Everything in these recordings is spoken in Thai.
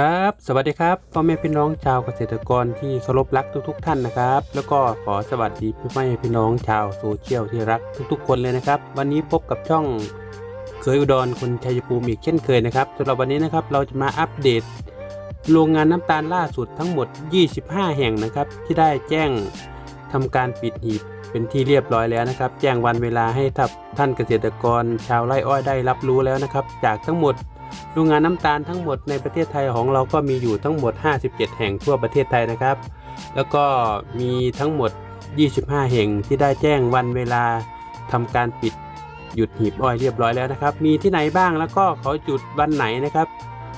ครับสวัสดีครับพ่อแม่พี่น้องชาวเกษตรกรที่เคารพรักทุก ๆ ท่านนะครับ แล้วก็ขอสวัสดีพ่อแม่พี่น้องชาวโซเชียลที่รักทุก ๆ คนเลยนะครับ วันนี้พบกับช่องเคยอุดรคนชัยภูมิอีกเช่นเคยนะครับสำหรับวันนี้นะครับเราจะมาอัปเดต โรงงานน้ำตาลล่าสุดทั้งหมด 25 แห่งนะครับ ที่ได้แจ้งทำการปิดหีบเป็นที่เรียบร้อยแล้วนะครับ แจ้งวันเวลาให้ทับท่านเกษตรกรชาวไร่อ้อยได้รับรู้แล้วนะครับ จากทั้งหมด โรงงานน้ำตาลทั้งหมดในประเทศไทยของเราก็มีอยู่ทั้งหมด 57 แห่งทั่วประเทศไทยนะครับ แล้วก็มีทั้งหมด 25 แห่งที่ได้แจ้งวันเวลาทำการปิดหยุดหีบอ้อยเรียบร้อยแล้วนะครับ มีที่ไหนบ้างแล้วก็เขาจุดวันไหนนะครับ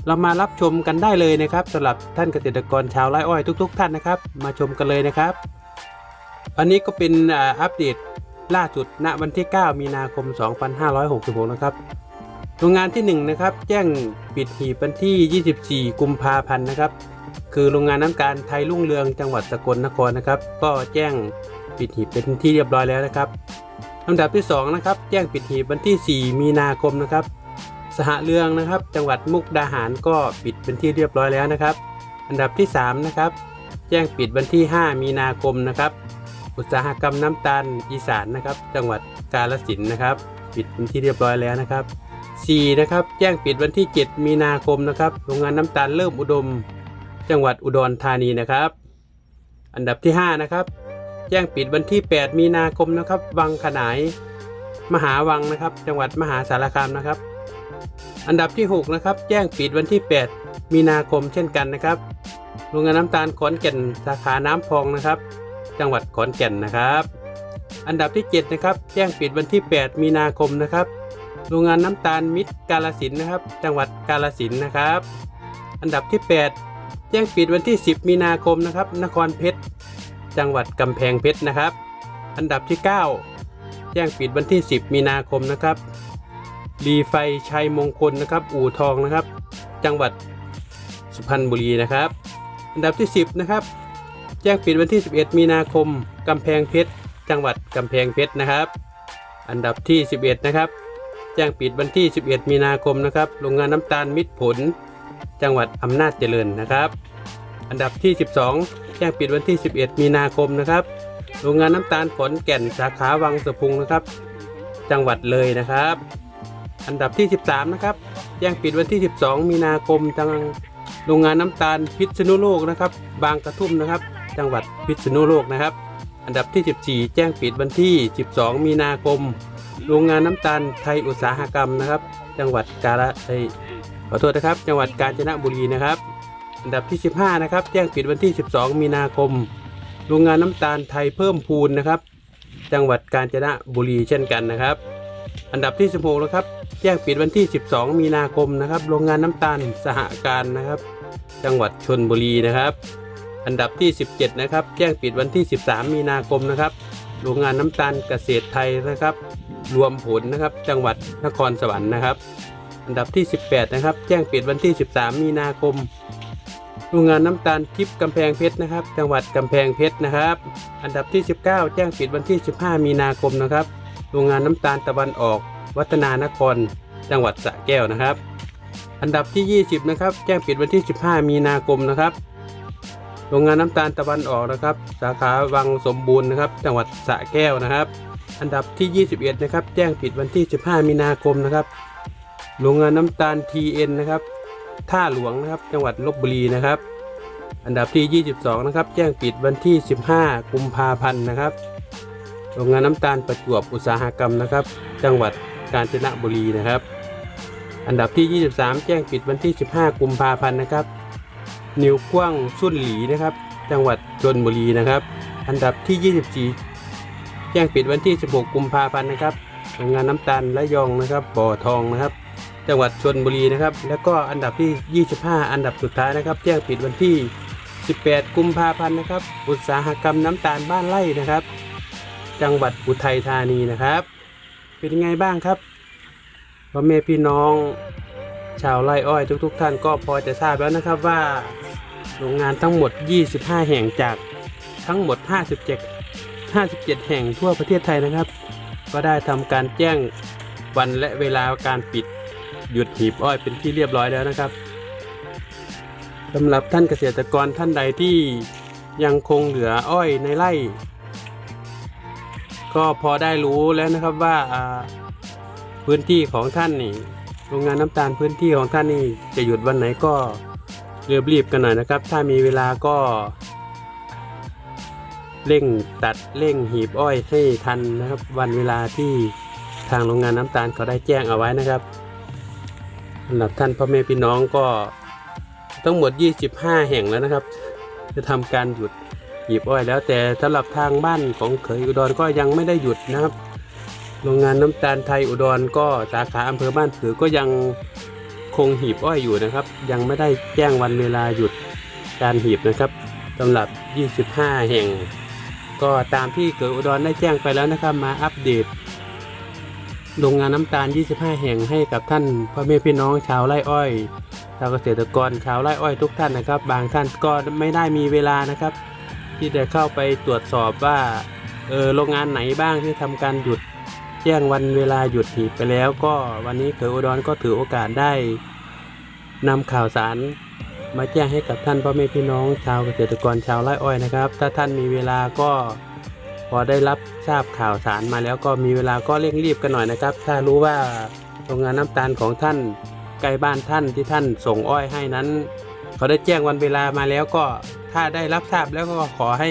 เรามารับชมกันได้เลยนะครับสำหรับท่านเกษตรกรชาวไร่อ้อยทุก ๆ ท่านนะครับ มาชมกันเลยนะครับ อันนี้ก็เป็นอ่าอัปเดตล่าสุดณวันที่ 9 มีนาคม 2566 นะครับ โรงงานที่1นะครับแจ้งปิดหีบวันที่ 24 กุมภาพันธ์นะครับ คือโรงงานน้ำตาลไทยรุ่งเรืองจังหวัดสกลนครนะครับ ก็แจ้งปิดหีบเป็นที่เรียบร้อยแล้วนะครับลำดับที่2นะครับแจ้งปิดหีบวันที่ 4 มีนาคมนะครับ สหเรืองนะครับ จังหวัดมุกดาหารก็ปิดเป็นที่เรียบร้อยแล้วนะครับ อันดับที่3นะครับแจ้งปิดวันที่ 5 มีนาคมนะครับ อุตสาหกรรมน้ำตาลอีสานนะครับ จังหวัดกาฬสินธุ์นะครับ ปิดเป็นที่เรียบร้อยแล้วนะครับ 4นะครับแจ้งปิดวันที่ 7 มีนาคมนะครับโรงงานน้ำตาลเริ่มอุดม จังหวัดอุดรธานีนะครับ อันดับที่ 5 นะครับ แจ้งปิดวันที่ 8 มีนาคมนะครับ วังขนาย มหาวังนะครับ จังหวัดมหาสารคามนะครับ อันดับที่ 6 นะครับ แจ้งปิดวันที่ 8 มีนาคมเช่นกันนะครับโรงงานน้ำตาลขอนแก่นสาขาน้ำพองนะครับ จังหวัดขอนแก่นนะครับ อันดับที่ 7 นะครับ แจ้งปิดวันที่ 8 มีนาคมนะครับ โรงงานน้ำตาลมิตรกาลสินนะครับ จังหวัดกาลสินนะครับ อันดับที่ 8 แจ้งปิดวันที่ 10 มีนาคมนะครับ นครเพชร จังหวัดกำแพงเพชรนะครับ อันดับที่ 9 แจ้งปิดวันที่ 10 มีนาคมนะครับรีไฟชัยมงคลนะครับ อู่ทองนะครับ จังหวัดสุพรรณบุรีนะครับ อันดับที่ 10 นะครับ แจ้งปิดวันที่ 11 มีนาคมกำแพงเพชร จังหวัดกำแพงเพชรนะครับ อันดับที่ 11 นะครับ แจ้งปิดวันที่ 11 มีนาคมนะครับ โรงงานน้ำตาลมิตรผล จังหวัดอำนาจเจริญนะครับ อันดับที่ 12 แจ้งปิดวันที่ 11 มีนาคมนะครับ โรงงานน้ำตาลขอนแก่นสาขาวังสะพุงนะครับ จังหวัดเลยนะครับ อันดับที่ 13 นะครับ แจ้งปิดวันที่ 12 มีนาคมจังโรงงานน้ำตาลพิษณุโลกนะครับ บางกระทุ่มนะครับ จังหวัดพิษณุโลกนะครับ อันดับที่ 14 แจ้งปิดวันที่ 12 มีนาคม โรงงานน้ำตาลไทยอุตสาหกรรมนะครับ จังหวัดกาฬเอ้ยขอโทษนะครับ จังหวัดกาญจนบุรีนะครับ อันดับที่ 15 นะครับ แจ้งปิดวันที่ 12 มีนาคม โรงงานน้ำตาลไทยเพิ่มพูนนะครับ จังหวัดกาญจนบุรีเช่นกันนะครับ อันดับที่ 16 นะครับ แจ้งปิดวันที่ 12 มีนาคมนะครับ โรงงานน้ำตาลสหการนะครับ จังหวัดชนบุรีนะครับ อันดับที่ 17 นะครับ แจ้งปิดวันที่ 13 มีนาคมนะครับ โรงงานน้ำตาลเกษตรไทยนะครับ รวมผลนะครับ จังหวัดนครสวรรค์นะครับ อันดับที่ 18 นะครับ แจ้งปิดวันที่ 13 มีนาคม โรงงานน้ำตาลทิพย์กำแพงเพชรนะครับ จังหวัดกำแพงเพชรนะครับ อันดับที่ 19 แจ้งปิดวันที่ 15 มีนาคมนะครับ โรงงานน้ำตาลตะวันออก วัฒนานคร จังหวัดสระแก้วนะครับ อันดับที่ 20 นะครับ แจ้งปิดวันที่ 15 มีนาคมนะครับ โรงงานน้ำตาลตะวันออกนะครับ สาขาวังสมบูรณ์นะครับ จังหวัดสระแก้วนะครับ อันดับที่ 21 นะครับ แจ้งปิดวันที่ 15 มีนาคมนะครับ โรงงานน้ำตาล TN นะครับ ท่าหลวงนะครับ จังหวัดลบบุรีนะครับ อันดับที่ 22 นะครับ แจ้งปิดวันที่ 15 กุมภาพันธ์นะครับ โรงงานน้ำตาลประจวบอุตสาหกรรมนะครับ จังหวัดกาญจนบุรีนะครับ อันดับที่ 23 แจ้งปิดวันที่ 15 กุมภาพันธ์นะครับ นิวกว้างสุนหลีนะครับ จังหวัดชนบุรีนะครับ อันดับที่ 24 แจ้งปิดวันที่ 16 กุมภาพันธ์นะครับโรงงานน้ำตาลระยองนะครับบ่อทองนะครับ จังหวัดชนบุรีนะครับ แล้วก็อันดับที่ 25 อันดับสุดท้ายนะครับ แจ้งปิดวันที่ 18 กุมภาพันธ์นะครับ อุตสาหกรรมน้ำตาลบ้านไร่นะครับ จังหวัดอุทัยธานีนะครับ เป็นยังไงบ้างครับพ่อแม่พี่น้อง ชาวไร่อ้อยทุก ๆทท่านก็พอจะทราบแล้วนะครับว่า โรงงานทั้งหมด 25 แห่งจากทั้งหมด 57 57 แห่งทั่วประเทศไทยนะครับ ก็ได้ทำการแจ้งวันและเวลาการปิดหยุดหีบอ้อยเป็นที่เรียบร้อยแล้วนะครับสำหรับท่านเกษตรกรท่านใดที่ยังคงเหลืออ้อยในไร่ ก็พอได้รู้แล้วนะครับว่าพื้นที่ของท่านนี่โรงงานน้ำตาลพื้นที่ของท่านนี่จะหยุดวันไหนก็ เรียบรีบกันหน่อยนะครับ ถ้ามีเวลาก็เร่งตัดเร่งหีบอ้อยให้ทันนะครับ วันเวลาที่ทางโรงงานน้ำตาลเขาได้แจ้งเอาไว้นะครับสำหรับท่านพ่อแม่พี่น้องก็ทั้งหมด 25 แห่งแล้วนะครับ จะทำการหยุดหยิบอ้อยแล้วแต่สำหรับทางบ้านของเขยอุดรก็ยังไม่ได้หยุดนะครับ โรงงานน้ำตาลไทยอุดรก็สาขาอำเภอบ้านผือก็ยัง คงหีบอ้อยอยู่นะครับ ยังไม่ได้แจ้งวันเวลาหยุดการหีบนะครับสำหรับ 25 แห่ง ก็ตามที่เกิดอุดรได้แจ้งไปแล้วนะครับ มาอัปเดตโรงงานน้ำตาล 25 แห่งให้กับท่านพ่อแม่พี่น้องชาวไร่อ้อยชาวเกษตรกรชาวไร่อ้อยทุกท่านนะครับ บางท่านก็ไม่ได้มีเวลานะครับ ที่จะเข้าไปตรวจสอบว่าเออโรงงานไหนบ้างที่ทำการหยุด แจ้งวันเวลาหยุดหีบไปแล้วก็วันนี้เกิดอุดรก็ถือโอกาสได้นำข่าวสารมาแจ้งให้กับท่านพ่อแม่พี่น้องชาวเกษตรกรชาวไร่อ้อยนะครับ ถ้าท่านมีเวลาก็พอได้รับทราบข่าวสารมาแล้วก็มีเวลาก็เร่งรีบกันหน่อยนะครับ ถ้ารู้ว่าโรงงานน้ำตาลของท่านใกล้บ้านท่านที่ท่านส่งอ้อยให้นั้นเขาได้แจ้งวันเวลามาแล้วก็ถ้าได้รับทราบแล้วก็ขอให้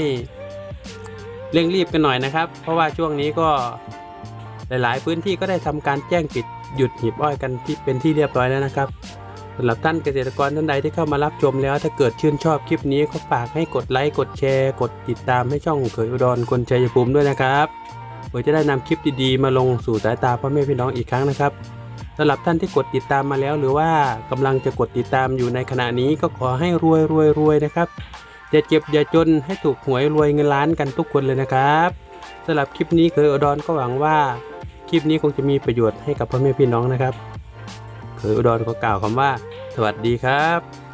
เร่งรีบกันหน่อยนะครับ เพราะว่าช่วงนี้ก็ หลายๆ พื้นที่ก็ได้ทำการแจ้งปิดหยุดหีบอ้อยกันที่เป็นที่เรียบร้อยแล้วนะครับสำหรับท่านเกษตรกรท่านใดที่เข้ามารับชมแล้ว ถ้าเกิดชื่นชอบคลิปนี้ก็ฝากให้กดไลค์กดแชร์ กดติดตามให้ช่องเขยอุดรคนชัยภูมิด้วยนะครับเพื่อจะได้นำคลิปดีๆ มาลงสู่สายตาพ่อแม่พี่น้องอีกครั้งนะครับสำหรับท่านที่กดติดตามมาแล้ว หรือว่ากำลังจะกดติดตามอยู่ในขณะนี้ก็ขอให้รวยรวยรวยนะครับอย่าเจ็บอย่าจนให้ถูกหวยรวยเงินล้านกันทุกคนเลยนะครับสำหรับคลิปนี้เคยอุดรก็หวังว่า คลิปนี้คงจะมีประโยชน์ให้กับพ่อแม่พี่น้องนะครับเผยอุดรก็กล่าวคำว่า สวัสดีครับ